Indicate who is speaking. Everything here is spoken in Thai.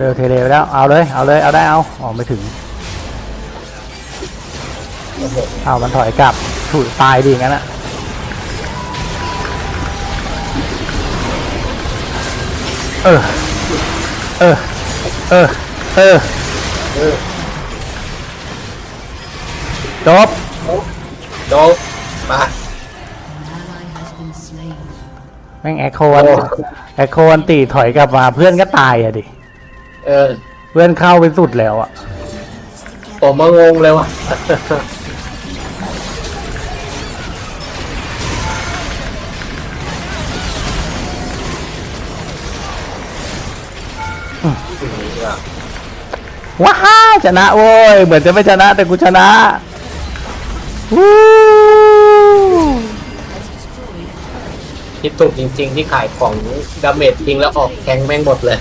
Speaker 1: เร็วเทเลไปแล้ว เอาเลย เอาเลย เอาได้เอา ออกไม่ถึง
Speaker 2: โอ้โห
Speaker 1: เอามันถอยกลับถูกตายดีงั้นอะเออ เออ เออ เออ
Speaker 2: เออ
Speaker 1: จบ
Speaker 2: โดนมา
Speaker 1: แม่งแอคโคนแอคโคนตีถอยกลับมาเพื่อนก็ตายอะดิ
Speaker 2: เออ
Speaker 1: เพื่อนเข้าไปสุดแล้วอะ
Speaker 2: ผมมางงเลยว่ะ
Speaker 1: ว้าวชนะโว้ย เหมือนจะไม่ชนะแต่กูชนะวู้
Speaker 2: คิดถูกจริง ๆ ที่ขายของดาเมจจริงแล้วออกแทงแม่งหมดเลย